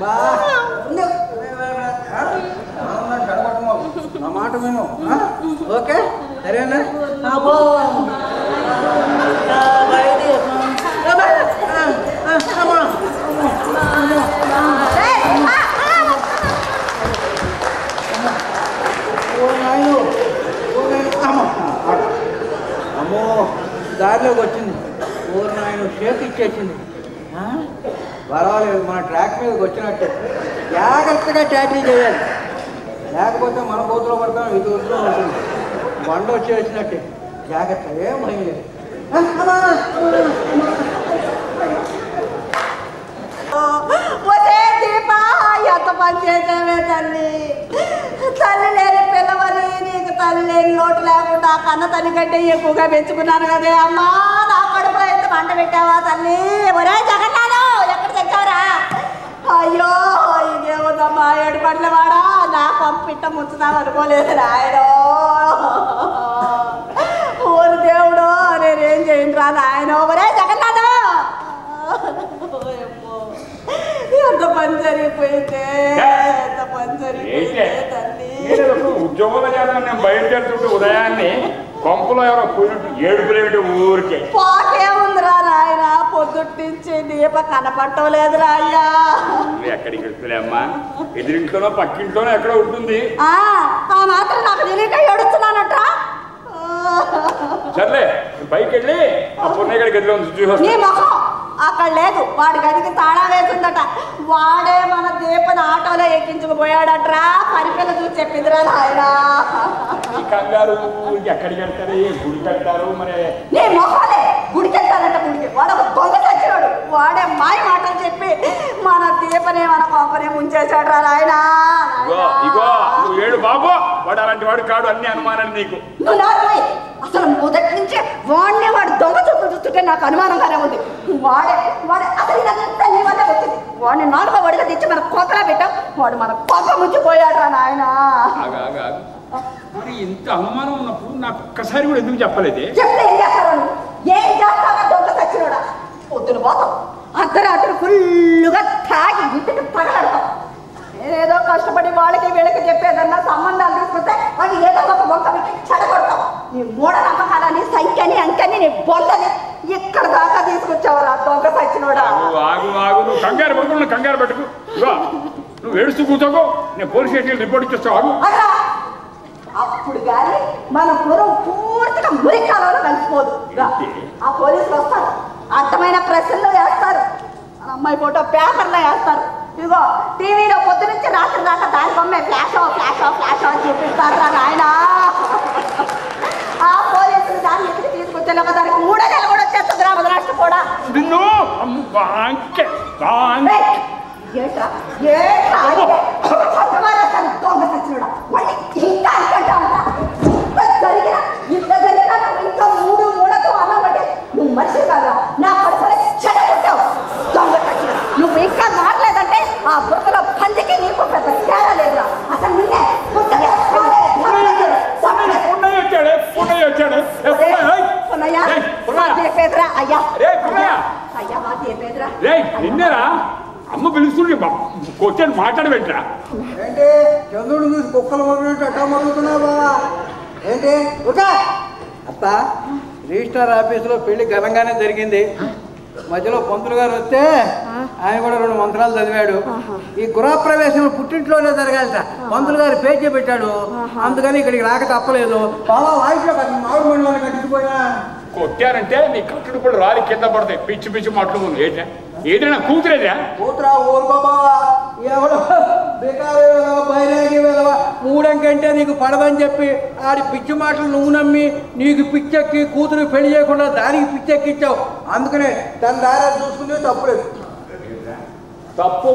బా. నా మాట విను ఆ? ఓకే సరేనా అబ్బో దారిలోకి వచ్చింది ఓ నాయను షేక్ ఇచ్చేసింది? పర్వాలేదు మన ట్రాక్ మీదకి వచ్చినట్టు. జాగ్రత్తగా ట్యాకిల్ చేయాలి. లేకపోతే మన కోతులో పడతాం ఇది వద్దు ఉంటుంది బండ వచ్చేసినట్టే జాగ్రత్త ఏం భయం లేదు. ఆ, అమ్మా, ఒరే ఎంత పని చేసావే తల్లి. తల్లి లేని పిల్లవని నీకు తల్లి లేని లోటు లేకుండా కన్న తల్లి కంటే ఎక్కువగా పెంచుకున్నాను కదే అమ్మా నా కడుపులో ఎంత మంట పెట్టావా తల్లి? ఒరే జగన్నాథం తెచ్చావురా అయ్యో ఇదేముందమ్మా ఏడు పండ్ల వాడా? నా పంపు ముంచుదాం అనుకోలేదు రాయడో ఊరు దేవుడు నేనేం చేయను రా నాయన? ఒరే జగన్నాథం. ఎంత పని జరిగిపోయిందే ఎంత పని జరిగిపోయిందే తల్లి. ఉద్యోగంలో చేద్దాం నేను బయలుదేరుతుంటే ఉదయాన్నే కొంపలో ఎవరో పోయినట్టు ఏడుపులేమిటి ఊరికే. పొద్దుట్టించి దీప కనపట్టలేదురా అయ్యా. నువ్వు ఎక్కడికి వెళ్తులే అమ్మా? ఎదురింట్లోనో పక్కింట్లోనో ఎక్కడో ఉంటుంది. ఆ ఆ మాత్రం నాకు తెలియక ఏడుస్తున్నానట్రా. సర్లే పైకి వెళ్ళి ఆ పున్నయ్య గడికి ఎదురు చూసి నీ వస్తా. మొహం అక్కడ లేదు. వాడి గదికి తాళా వేసిందట. వాడే మన దీపని ఆటోలో ఎక్కించుకుపోయాడట్రా. పరిపిల్ల చూసి చెప్పిందిరా నాయనా. కంగారు ఎక్కడికి వెళ్తారు? గుడి కడతారు? మరి నీ మొహాలే గుడికి వాడు ఒక దొంగ చచ్చినాడు వాడే మాయ మాటలు చెప్పి మన దీపనే మన కోపనే ముంచేశాడు రా నాయనా. ఇగో నువ్వు ఏడు బాబు. వాడు అలాంటి వాడు కాడు అన్ని అనుమానాలు నీకు. నువ్వు నార్మల్ అసలు మొదటి నుంచే వాడిని వాడు దొంగ చూపు చూస్తుంటే నాకు అనుమానంగానే ఉంది. వాడే వాడే అసలు ఇదంతా నీ వల్లే వచ్చింది. వాడిని నాలుగో వాడిగా తెచ్చి మన కోతలా పెట్టాం. వాడు మన కోప ముంచిపోయాడు రా నాయనా. మరి ఇంత అనుమానం ఉన్నప్పుడు నాకు ఒక్కసారి కూడా ఎందుకు చెప్పలేదే? చెప్తే ఏం చేస్తావు నువ్వు? ఏం చేస్తావా దొంగ సచ్చినోడా పొద్దున పోతాం. అర్ధరాత్రి ఫుల్లుగా తాగి ఇంటికి పగలడతాం ఏదో కష్టపడి వాళ్ళకి వీళ్ళకి చెప్పేదన్నా సంబంధాలు తీసుకుంటే అది ఏదో ఒక బొక్క చెడగొడతాం. నీ మూఢ నమ్మకాలని సంఖ్యని అంకని నీ బొందని ఇక్కడ దాకా తీసుకొచ్చావురా దొంగ సచ్చినోడా. ఆగు ఆగు ఆగు. నువ్వు కంగారు పడుకు నువ్వు కంగారు పట్టుకు నువ్వు ఏడుస్తూ కూర్చోకు. నేను పోలీస్ స్టేషన్కి రిపోర్ట్ ఇచ్చేస్తావు ఆగు. అప్పుడు కానీ మన పురం పూర్తిగా మురికాలలో కలిసిపోదు. ఆ పోలీసులు ప్రశ్నలు వేస్తారు మన అమ్మాయి ఫోటో పేపర్లో వేస్తారు ఇదిగో టీవీలో పొద్దు నుంచి రాత్రి దాకా దాని బొమ్మే ఫ్లాష్ ఫ్లాష్ ఫ్లాష్ అని చూపిస్తారు రా నాయన ఆ పోలీసులు దాన్ని ఎత్తుకు తీసుకొచ్చేలోక దానికి మూడో నెల కూడా వచ్చేస్తుంది రా మొదలష్ట కూడా! ఏట్రా? ఏట్రా? దొంగ సచ్చినోడా. మళ్ళీ ఇంకా అనుకుంటా ఉంటా. ఇంత జరిగినా, ఇంత జరిగినా నువ్వు ఇంకా మూడు మూడతో అన్నబట్టే నువ్వు మనిషి కాదా నా పడుకునే చెడగొట్టావు దొంగ సచ్చినోడా. నువ్వు ఇంకా మారలేదంటే ఆ బురదలో పందికి నీకు పెద్ద తేడా లేదురా అసలు నిన్నే పుట్టలే, పుట్టలే, పుట్టలే, పుట్టలే. పున్నయ్య వచ్చాడే పున్నయ్య వచ్చాడే ఏ, పున్నయ్య, ఏయ్. పున్నయ్య, ఏయ్, మా పున్నయ్య. దీపేదిరా, అయ్యా రే పున్నయ్య అయ్యా మా దీపేదిరా. రేయ్ నిన్నేరా అమ్మ పిలుస్తుంది కొచ్చాను మాట్లాడబెట్టరా ఏంటి? చంద్రుడు చూసి కుక్కలు మొదలెట్టు అట్టా మొదలుతున్నావు ఏంటి? ఒక అత్త రిజిస్టార్ ఆఫీసులో పెళ్ళి ఘనంగానే జరిగింది. మధ్యలో పంతులు గారు వస్తే ఆయన కూడా రెండు మంత్రాలు చదివాడు. ఈ గృహప్రవేశం పుట్టింట్లోనే జరగాలట. పంతులు గారు పేచీ పెట్టాడు అందుకని ఇక్కడికి రాక తప్పలేదు. బాబా వాయిస్లో మామిడి మండలాన్ని కట్టిపోయినా కొట్టారంటే నీ కట్టుడు కూడా రాలి కింద పడతాయి. పిచ్చి పిచ్చి మాటలు ఉంది ఏంటా ఏదైనా కూతురేదా కూతురా ఊరుకో బావా. ఎవడో బికారి బైరాగి వెధవ, మూడంకంటే నీకు పడదని చెప్పి ఆడి పిచ్చి మాటలు నువ్వు నమ్మి నీకు పిచ్చెక్కి కూతురు పెళ్ళి చేయకుండా దానికి పిచ్చెక్కిచ్చావు. అందుకనే తన దారా చూసుకుంటే తప్పులేదు తప్పు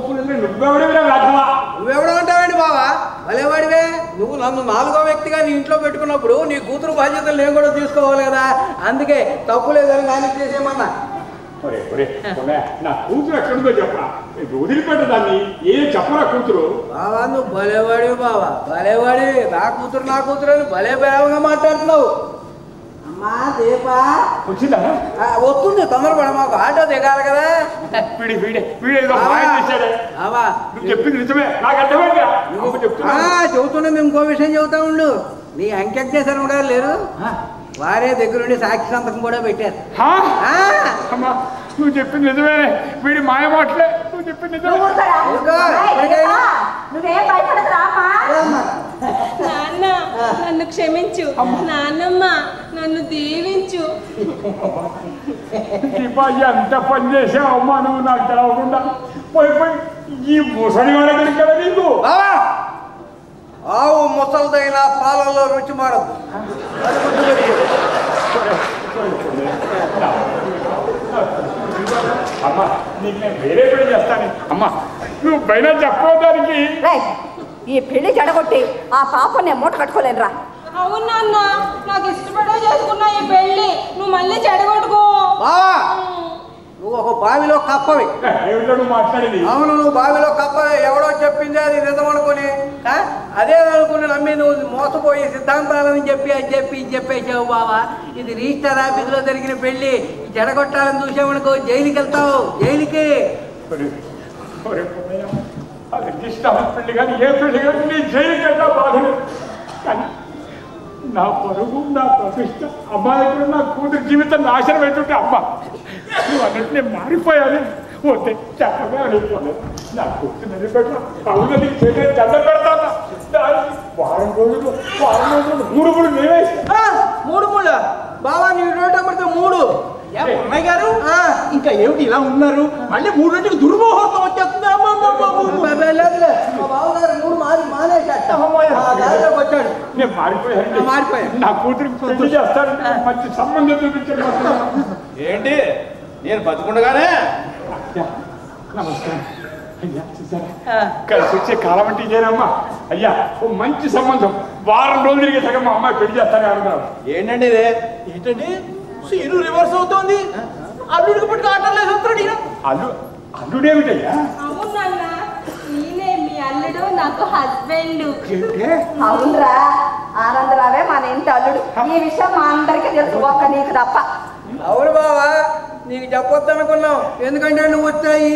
రాధవా నువ్వెవడమంటావేంటి బావా? భలేవాడివే. నువ్వు నన్ను నాలుగో వ్యక్తిగా నీ ఇంట్లో పెట్టుకున్నప్పుడు నీ కూతురు బాధ్యతలు నేను కూడా తీసుకోవాలి కదా. అందుకే తప్పులేదని కానీ చేసేయమన్నా. ఒరే ఒరే ఒరే, నా కూతురు ఎక్కడుందో చెప్పరా? వదిలిపెట్ట దాన్ని. ఏం చెప్పరా కూతురు? బావా నువ్వు భలేవాడివి బావా. భలేవాడివి. నా కూతురు నా కూతురు అని భలే బేవగా మాట్లాడుతున్నావు. అమ్మా దీపా. వచ్చిందా? ఆ, వస్తుంది తొందరపడ మాకు ఆటో దిగాలి కదా. వీడి వీడే బావా, నువ్వు చెప్పింది నిజమే. నాకు చెప్తున్నా. ఆ, చెబుతున్నా మేము ఇంకో విషయం చెబుతా ఉండు. నీ అంకెక్టేశ్వరం గారు లేరు? వారే దగ్గరుండి సాక్షి సంతకం కూడా పెట్టారు. హా? ఆ, అమ్మా నువ్వు చెప్పింది నిజమే. వీడి మాయ మాటలే. నువ్వు చెప్పింది. నాన్న నన్ను క్షమించు. నాన్నమ్మ నన్ను దీవించు. దీపా ఎంత పని చేసావు అమ్మా నువ్వు నాకు తెలవకుండా? పోయి పోయి ఈ ముసలి వాళ్ళ దగ్గరికి కదా నీకు ఆవు ముసలిదైన పాలల్లో రుచి మారదు. అది. అమ్మా నీకు నేను వేరే పెళ్ళి చేస్తాను. అమ్మా నువ్వు పైన చెప్పడానికి ఈ పెళ్ళి జడగొట్టి ఆ పాప నేను మూట కట్టుకోలేనురా. అవును నాకు ఇష్టపడే చేసుకున్నా ఈ పెళ్ళి నువ్వు మళ్ళీ చెడగొట్టుకో. ఒక బావిలో కప్పవి. అవును నువ్వు బావిలో కప్పవి. ఎవడో చెప్పింది అది నిజం అనుకుని? అదే అనుకుని నమ్మి నువ్వు మోసపోయి సిద్ధాంతాలని చెప్పి అది చెప్పి ఇది చెప్పేసావు బావా. ఇది రిజిస్టర్ ఆఫీసులో జరిగిన పెళ్ళి చెడగొట్టాలని చూసామనుకో జైలుకి వెళ్తావు. జైలుకి. ఇష్టం పెళ్ళి కానీ ఏ పెళ్ళి కానీ జైలుకి బాధలేదు కానీ నా పరుగు నా ప్రతిష్ట అమ్మాయి నా కూతురు జీవితం నాశనం అవుతుంటే అమ్మ నువ్వు అన్నట్టు నేను మారిపోయాను వద్దే చక్కగా అనిపోలేదు నా కూతురు నిలబెట్ట అవును నీకు చేయలేదు దండ పెడతాను. వారం రోజులు వారం రోజులు మూడు మూడు నేనే. మూడు మూడు. బావా నీ రోడ్డు మూడు. అమ్మాయి గారు? ఇంకా ఏమిటి ఇలా ఉన్నారు? మళ్ళీ మూడింటికి దుర్ముహూర్తం వచ్చేస్తుంది అమ్మ, అమ్మ, అమ్మ, అమ్మ. అబ్బే, లేదులే. మా బావగారు మూడు మారి మానేశాట అమ్మయ్య. ఆ దారిలోకి వచ్చాడు నా పెళ్ళి చేస్తాను. మంచి సంబంధం చూపించండి ఏంటి? నేను బతుకుండగానే? నమస్కారం అయ్యా చూసారా కలిసి వచ్చే కాలం అంటే ఇదేనమ్మా అయ్యా ఓ మంచి సంబంధం. వారం రోజులు తిరిగే సగం మా అమ్మాయి పెళ్ళి చేస్తానే అనుకున్నాను ఏంటండి ఇది? ఏంటండి? సీను రివర్స్ అవుతోంది. అల్లుడికి పట్టుకు ఆటలేదు ఈయన. అల్లు అల్లుడేమిటయ్యా? అవును నాన్న నేనే మీ అల్లుడు నాకు హస్బెండ్. అవునరా. ఇంటి ఈ విషయం మా అందరికీ తెలుసు. ఒక్క నీకు తప్ప. అవును బావా నీకు చెప్పొద్దు అనుకున్నాం ఎందుకంటే నువ్వు వచ్చే ఈ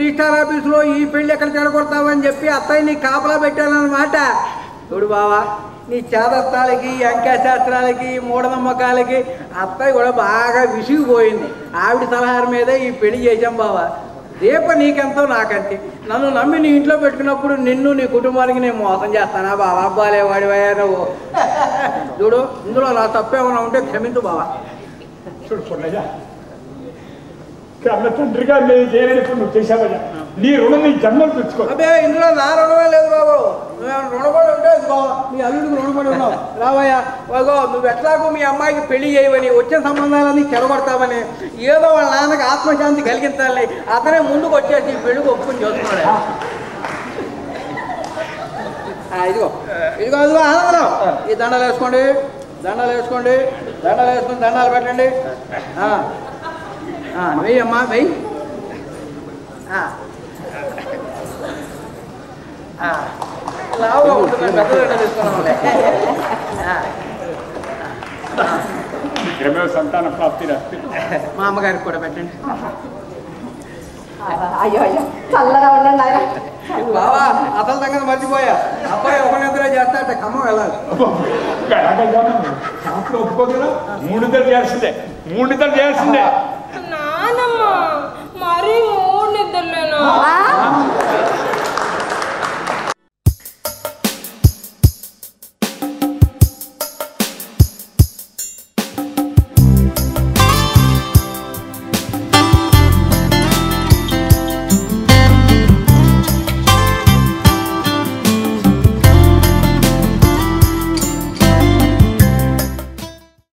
రిజిస్టార్ ఆఫీసులో ఈ పెళ్ళి ఎక్కడ చెడగొడతావని చెప్పి అత్తయ్య నీ కాపలా పెట్టానమాట చూడు బావా నీ చేతత్వాలకి అంకశాస్త్రాలకి మూఢనమ్మకాలకి అత్తయ్య కూడా బాగా విసిగిపోయింది. ఆవిడ సలహా మీదే ఈ పెళ్ళి చేశాం బావా. దీప నీకెంతో నాకంతే నన్ను నమ్మి నీ ఇంట్లో పెట్టుకున్నప్పుడు నిన్ను నీ కుటుంబానికి నేను మోసం చేస్తానా బావా? అబ్బాలే వాడివయ్యా నువ్వు. చూడు ఇందులో నా తప్పేమైనా ఉంటే క్షమించు బావా. చూడు పుల్లయ్య తండ్రిగా నేను నువ్వు చేశావయ్యా. నీ రుణం నీ జన్మలు తెచ్చుకో. అబ్బే ఇందులో నా రుణమే లేదు బాబు. నువ్వేమైనా రుణపడి ఉంటే ఇదిగో మీ అల్లుడికి రుణపడి ఉన్నావు. రావయ్యా బాగో నువ్వు ఎట్లాగో మీ అమ్మాయికి పెళ్ళి చేయవని వచ్చిన సంబంధాలన్నీ చెడగొడతావని ఏదో వాళ్ళ నాన్నకి ఆత్మశాంతి కలిగించాలి అతనే ముందుకు వచ్చేసి పెళ్ళికి ఒప్పుకుని చూస్తున్నాడు ఇదిగో ఇదిగో ఇదిగో ఆనందరావు ఈ దండలు వేసుకోండి దండలు వేసుకోండి దండలు వేసుకుని దండాలు పెట్టండి. వెయ్యి అమ్మా వెయ్యి. ఆ. క్రమే సంతాన ప్రాప్తి రస్తి మా అమ్మగారికి కూడా పెట్టండి అయ్యో అయ్యో చల్లగా ఉండండి బావా అసలు సంగతి మర్చిపోయా అబ్బాయి ఒక నిద్ర చేస్తాట ఖమ్మం వెళ్ళాలి షాప్లో ఒప్పుకోగలరా మూడు ఇద్దరు చేయాల్సిందే మూడు ఇద్దరు చేయాల్సిందే నానమ్మ మరి మూడు ఆ?